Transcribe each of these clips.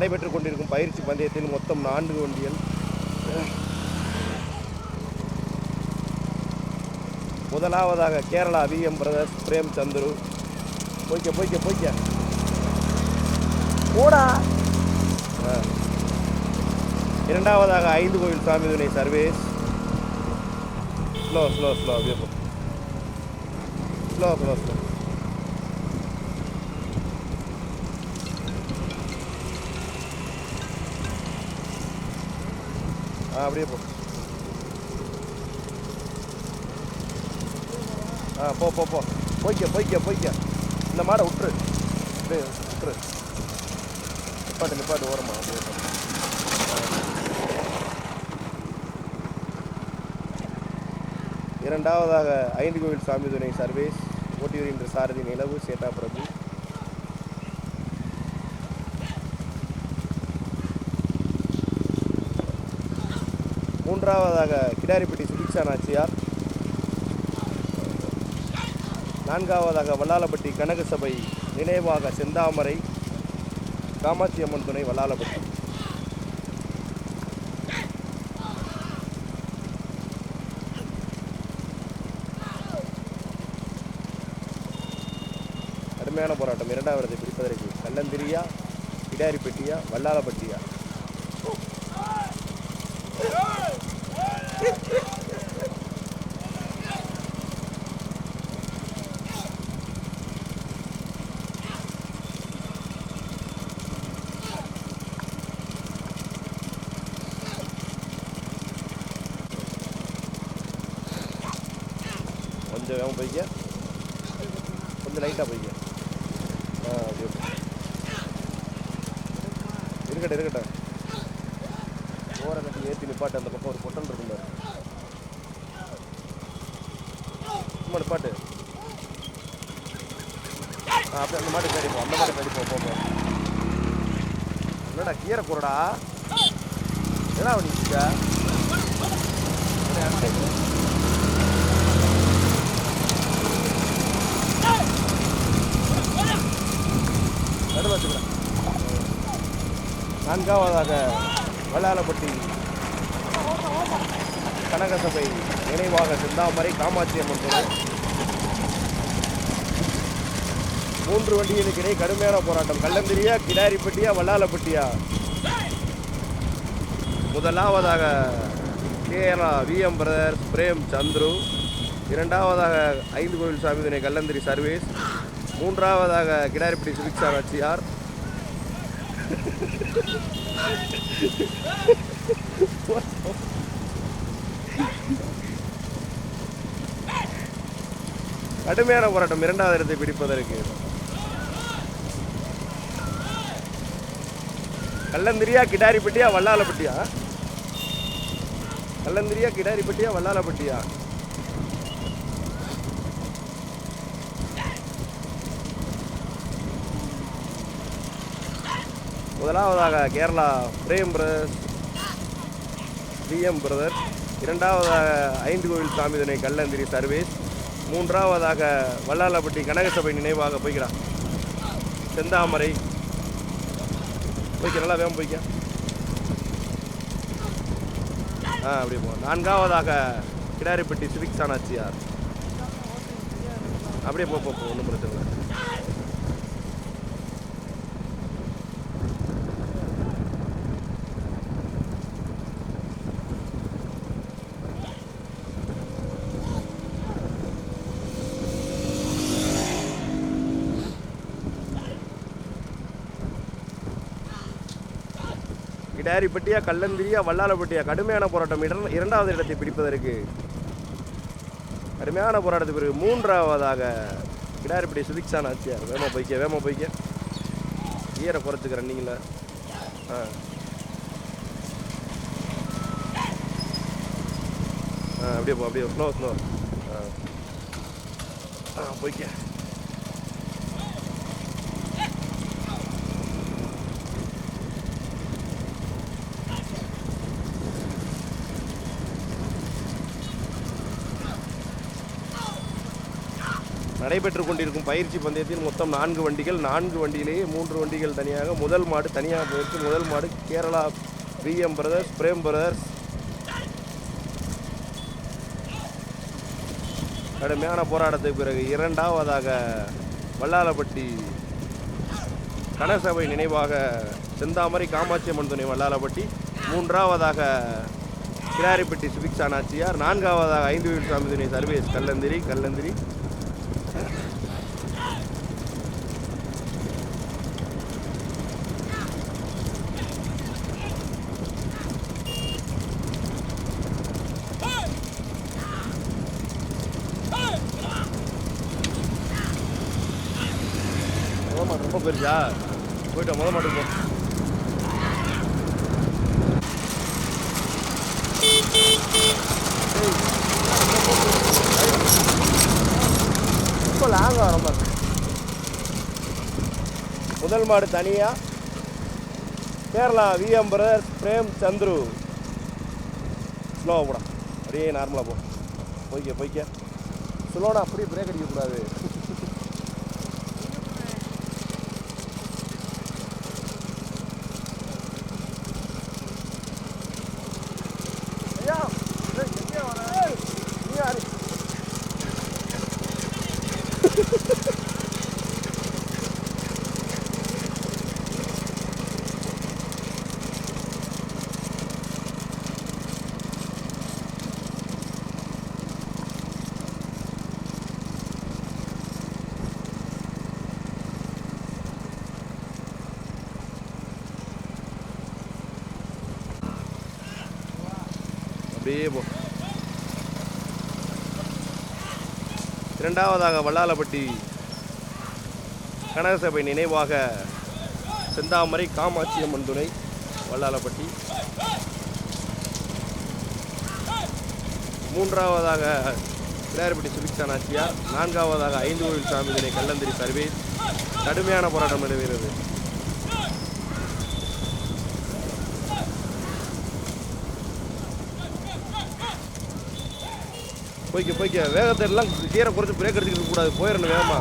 நடைபெற்றுக் கொண்டிருக்கும் பயிற்சி பந்தயத்தில் மொத்தம் நான்கு வண்டிகள். முதலாவதாக கேரளா விஎம் பிரதர்ஸ் பிரேம் சந்துரு. போய்க்க போய்க்க போய்க்க. போடா. இரண்டாவதாக ஐந்து கோயில் சாமி துணை சர்வேஸ். ஸ்லோ ஸ்லோ ஸ்லோ அப்படியே போ ஸ்லோ ஸ்லோ ஸ்லோ ஆ அப்படியே போ. ஆ போ போ போ. போய்க்க போய்க்க போய்க்க. இந்த மாடை விட்டுரு. அப்படியே விட்டுரு. நிப்பாட்டு நிப்பாட்டு ஓரமா அப்படியே இரண்டாவதாக ஐந்து கோவில் சாமி துணை சர்வேஸ் ஓட்டியூர் இன்று சாரதி நிலவு சேட்டா பிரபு. மூன்றாவதாக கிடாரிப்பட்டி சுபிக்ஷா நாச்சியார். நான்காவதாக வல்லாலப்பட்டி கனகசபை நினைவாக செந்தாமரை காமாட்சி அம்மன் துணை வல்லாலப்பட்டி. கடுமையான போராட்டம். இரண்டாவது பிடிப்பதற்கு கல்லந்திரியா கிடாரிப்பட்டியா வல்லாலப்பட்டியா? கொஞ்சம் வேகம் போய்க்க கொஞ்சம் லைட்டாக போய்க்க ஆ அப்படியே போ. இருக்கட்டும் இருக்கட்டும் ஓரம் கட்டி ஏற்றி நிப்பாட்டு அந்த பக்கம் ஒரு பொட்டல் இருக்கும் பாரு. சும்மா நிப்பாட்டு. ஆ அப்படியே அந்த மாட்டு கடிப்போம் அந்த மாட்டு கடிப்போம் போப்போம் என்னடா கீரை கூறடா என்ன பண்ணிக்க நான்காவதாக வல்லாலப்பட்டி கனகசபை நினைவாக சிந்தாமரை காமாட்சி அம்மன் கோவில் மூன்று வண்டிகளுக்கு இடையே கடுமையான போராட்டம். கல்லந்திரியா கிடாரிப்பட்டியா வல்லாலப்பட்டியா? முதலாவதாக கேரளா விஎம் பிரதர்ஸ் பிரேம் சந்துரு. இரண்டாவதாக ஐந்து கோவில் சாமி துணை கல்லந்திரி சர்வீஸ். மூன்றாவதாக கிடாரிப்பட்டி சுபிக்ஷா நாச்சியார். கடுமையான போராட்டம் இரண்டாவது இடத்தை பிடிப்பதற்கு. கல்லந்திரியா கிடாரிப்பட்டியா வல்லாலப்பட்டியா கல்லந்திரியா கிடாரிப்பட்டியா வல்லாலப்பட்டியா முதலாவதாக Kerala Prem brothers PM brother இரண்டாவதாக ஐந்து கோவில் சாமி துணை கல்லந்திரி சர்வீஸ் மூன்றாவதாக வல்லாலப்பட்டி கனகசபை நினைவாக போய்க்கிறான் செந்தாமரை. போய்க்க நல்லா வேகம் போய்க்க. ஆ அப்படியே போ. நான்காவதாக கிடாரிப்பட்டி சிவிக் சாணாச்சியார். அப்படியே போ போ ஒன்றும் பிரச்சனை தேரிப்பட்டியா கல்லந்திரியா வல்லாலப்பட்டியா கடுமையான போராட்டம். இடம் இரண்டாவது இடத்தை பிடிப்பதற்கு கடுமையான போராட்டத்துக்கு பிறகு மூன்றாவதாக கிடாரிப்பட்டி சுதிக்ஷா நாச்சியார் வேமா போய்க்க வேமா போய்க்க. ஈரை குறைச்சிக்கிறேன் நீங்கள ஆ. அப்படியே போ அப்படியே ஸ்லோ ஸ்லோ ஆ. ஆ போய்க்க. நடைபெற்று கொண்டிருக்கும் பயிற்சி பந்தயத்தில் மொத்தம் நான்கு வண்டிகள். நான்கு வண்டியிலேயே மூன்று வண்டிகள் தனியாக. முதல் மாடு தனியாக போயிருக்கு. முதல் மாடு Kerala PM brothers Prem brothers. கடுமையான போராட்டத்துக்கு பிறகு இரண்டாவதாக வல்லாலப்பட்டி கனசபை நினைவாக செந்தாமரை காமாட்சி அம்மன் துணை வல்லாலப்பட்டி. மூன்றாவதாக கிடாரிப்பட்டி சுபிக்ஷா நாச்சியார். நான்காவதாக ஐந்து வீல் சாமி துணை சர்வேஸ் கல்லந்திரி கல்லந்திரி. மாடு ரொம்ப பெருசா? போயிட்டோம் முத மாட்டுக்கு போ. ரொம்ப லாங்காக வர முதல் மாடு தனியாக கேரளா விஎம் பிரதர்ஸ் பிரேம் சந்துரு. ஸ்லோவாக போடா. அப்படியே நார்மலாக போ. போய்க்க போய்க்க. ஸ்லோடா அப்படியே பிரேக் அடிக்கக்கூடாது. அப்படியே போ இரண்டாவதாக வல்லாலப்பட்டி கனகசபை நினைவாக செந்தாமரை காமாட்சி அம்மன் துணை வல்லாலப்பட்டி. மூன்றாவதாக பிள்ளையார்பட்டி சுபிக்ஷா நாச்சியார் நான்காவதாக ஐந்து கோவில் சாமி தினை கல்லந்திரி சர்வே கடுமையான போராட்டம் நடைபெறுகிறது போய்க்க போய்க்க. வேகத்தை எல்லாம் கீரை குறைச்சி பிரேக் எடுத்துக்கிட்டு கூடாது போயிடணும் வேகமா.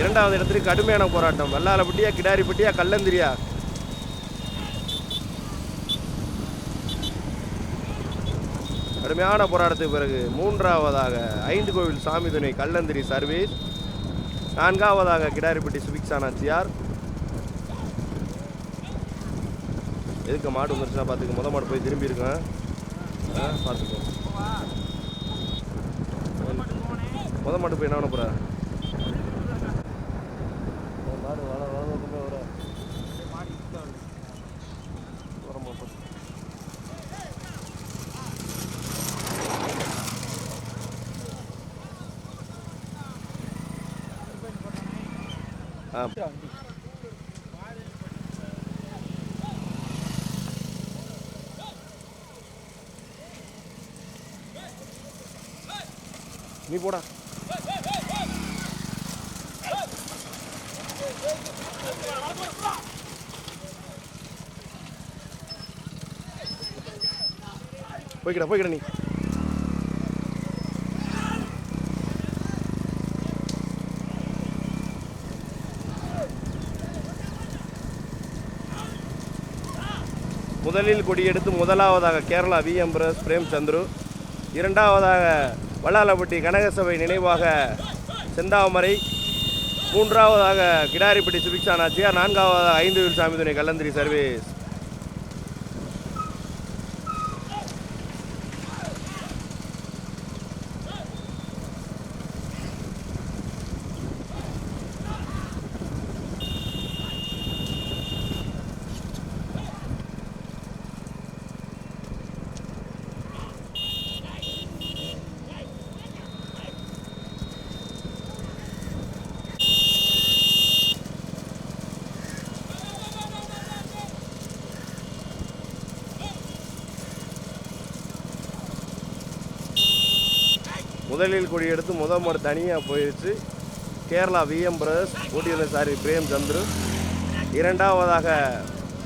இரண்டாவது இடத்துக்கு கடுமையான போராட்டம். வல்லாலப்பட்டியா கிடாரிப்பட்டியா கல்லந்திரியா? கடுமையான போராட்டத்துக்கு பிறகு மூன்றாவதாக ஐந்து கோவில் சாமி துணை கல்லந்திரி சர்வீஸ். நான்காவதாக கிடாரிப்பட்டி சுபிக்ஷா நாச்சியார் எதுக்கு மாடு வந்துருச்சுன்னா பார்த்துக்க. முத மாடு போய் திரும்பி இருக்கேன். ஆ பார்த்துக்கோ. முத மாட்டு போய் என்ன பண்ண போகிற மாடு வள வளர்ந்துமே வர ஆ. நீ போடா. போய்கிட போய்கிட நீ. முதலில் கொடியெடுத்து முதலாவதாக கேரளா வி. எம்பரஸ் பிரேம் சந்துரு இரண்டாவதாக வல்லாலப்பட்டி கனகசபை நினைவாக செந்தாமரை மூன்றாவதாக கிடாரிப்பட்டி சுபிக்ஷா நாச்சியார் நான்காவதாக ஐந்து வீல் சாமி துணை கல்லந்திரி சர்வீஸ். முதலில் கொடியெடுத்து முதல் மாடு தனியாக போயிடுச்சு கேரளா விஎம் பிரதர்ஸ் ஓட்டியிருந்த சாரி பிரேம் சந்துரு. இரண்டாவதாக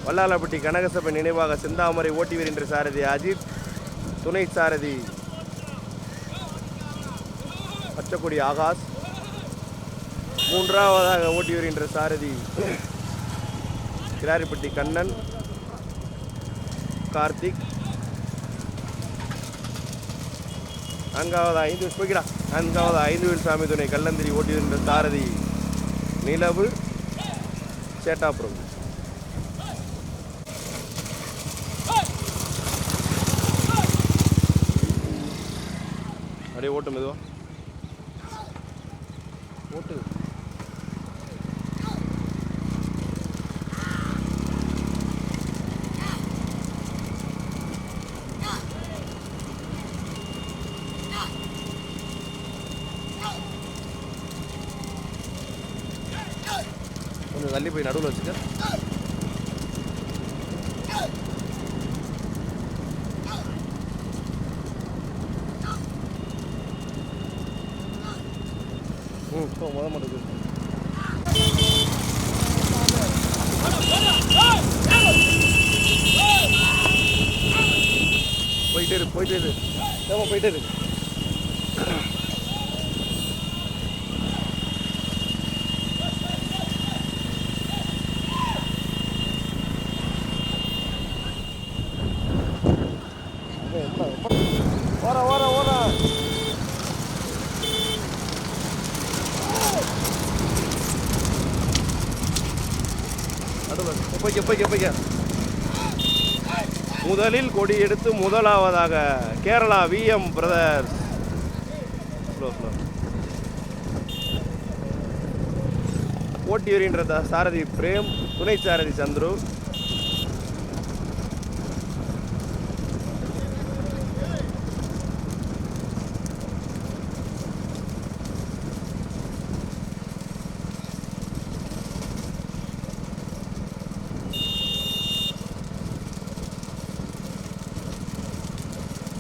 வல்லாலப்பட்டி கனகசபை நினைவாக சிந்தாமரை ஓட்டி வருகின்ற சாரதி அஜித். துணை சாரதி பச்சக்குடி ஆகாஷ். மூன்றாவதாக ஓட்டி வருகின்ற சாரதி கிராரிப்பட்டி கண்ணன். கார்த்திக். நான்காவது ஐந்து போய்க்கிறா. நான்காவது ஐந்து வீடு சாமி துணை கல்லந்திரி ஓட்டி தாரதி. நிலவு சேட்டாபுரம். அப்படியே ஓட்டு மெதுவா. ஓட்டு கொஞ்சம் தள்ளி போய் நடுவில் வச்சுக்க ம் போ முத மாட்டுக்கு போயிட்டே இரு போயிட்டே இரு. ஏமா போயிட்டே இரு ஓர ஓர ஓர நடுவில் போய்க்க போய்க்க போய்க்க. முதலில் கொடி எடுத்து முதலாவதாக கேரளா விஎம் பிரதர் ஸ்லோ சாரதி பிரேம் துணை சாரதி சந்துரு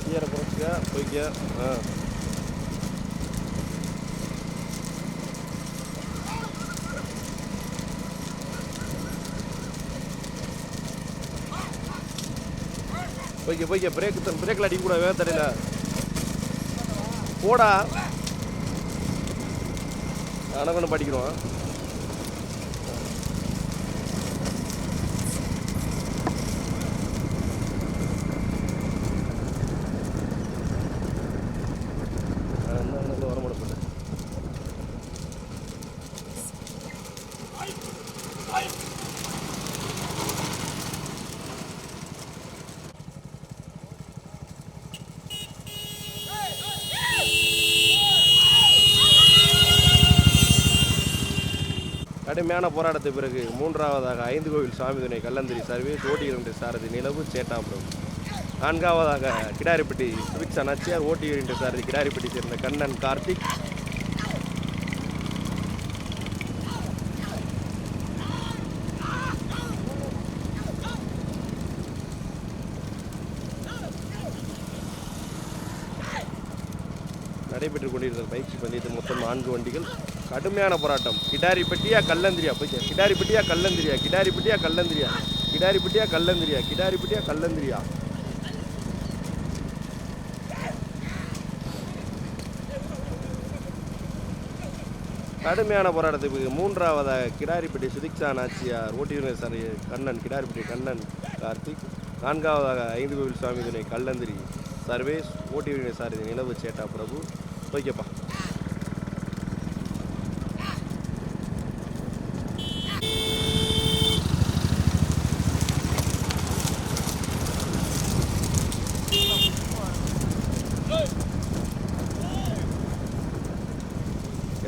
ஈர குறைச்சிக்க uh. போய்க்க ஆ போய்க்க போய்க்க பிரேக் பிரேக்கில் அடிக்க கூட வேக தெரியல போடா. ஆனால் ஒன்று படிக்கிறோம் வர முடியல கடுமையான போராட்டத்துக்கு பிறகு மூன்றாவதாக ஐந்து கோவில் சாமி துணை கல்லந்திரி சர்வீஸ் ஓட்டி இரண்டு சாரதி நிலவு சேட்டாபுரம் நான்காவதாக கிடாரிப்பட்டி சுவிட்சா நச்சியார் ஓட்டி இரண்டு சாரதி கிடாரிப்பட்டி சேர்ந்த கண்ணன் கார்த்திக் நடைபெற்றுக் கொண்டிருந்த பயிற்சி பந்தயத்தில் மொத்தம் நான்கு வண்டிகள் கடுமையான போராட்டம். கிடாரிப்பட்டியா கல்லந்திரியா? போய் கிடாரிப்பட்டியா கல்லந்திரியா? கிடாரிப்பட்டியா கல்லந்திரியா? கிடாரிப்பட்டியா கல்லந்திரியா? கிடாரிப்பட்டியா கல்லந்திரியா? கடுமையான போராட்டத்துக்கு மூன்றாவதாக கிடாரிப்பட்டி சுதிக்ஷா நாச்சியார் ஓட்டியுனர் சாரி கண்ணன் கிடாரிப்பட்டி கண்ணன் கார்த்திக். நான்காவதாக ஐந்து கோவில் சுவாமி துணை கல்லந்திரி சர்வேஸ் ஓட்டியுரிமை சாரதி நிலவு சேட்டா பிரபு. ஓகேப்பா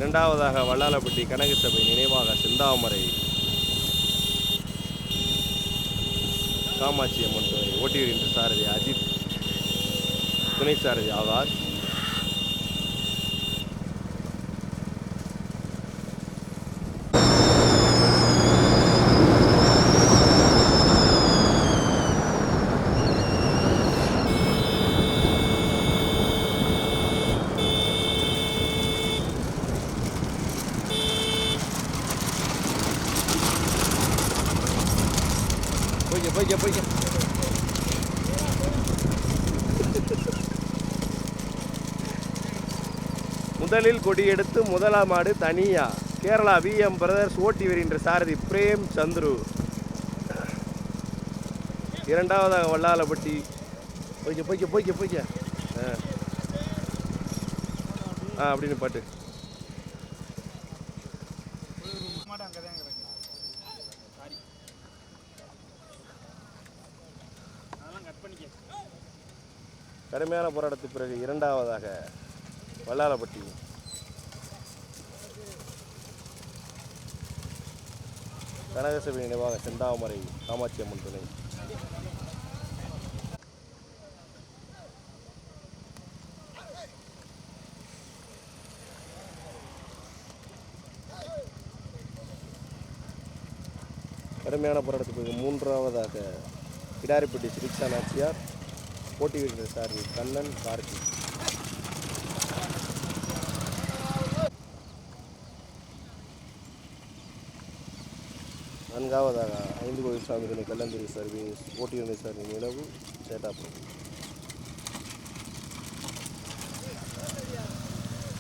இரண்டாவதாக வல்லாலப்பட்டி கனகசபை நினைவாக செந்தாமரை காமாட்சி அம்மன் துணை ஓட்டி சாரதி அஜித் துணை சாரதி ஆகாஷ். போய்க்க போய்க்க போய்க்க முதலில் கொடியெடுத்து முதலாம் ஆடு தனியா. கேரளா விஎம் பிரதர்ஸ் ஓட்டி வருகின்ற சாரதி பிரேம் சந்துரு. இரண்டாவதாக வல்லாலப்பட்டி. போய்க்க போய்க்க போய்க்க போய்க்க ஆ. ஆ அப்படின்னு பாட்டு மாடு அங்கே தான் கிடக்கு சாரி அதெல்லாம் கட் பண்ணிக்க கடுமையான போராட்டத்துக்கு பிறகு இரண்டாவதாக வல்லாலப்பட்டி. கனகசபை நினைவாக செந்தாமரை காமாட்சி அம்மன் துணை. கடுமையான போராட்டத்துக்கு பிறகு மூன்றாவதாக கிடாரிப்பட்டி சிரிக்ஷா நாச்சியார். போட்டி வீரர் சார் கண்ணன் கார்த்தி. நான்காவதாக ஐந்து கோயில் சாமி துணை கல்லந்திரி சர்வீஸ் போட்டி வீரர் நிலவு சேட்டாபுரம்.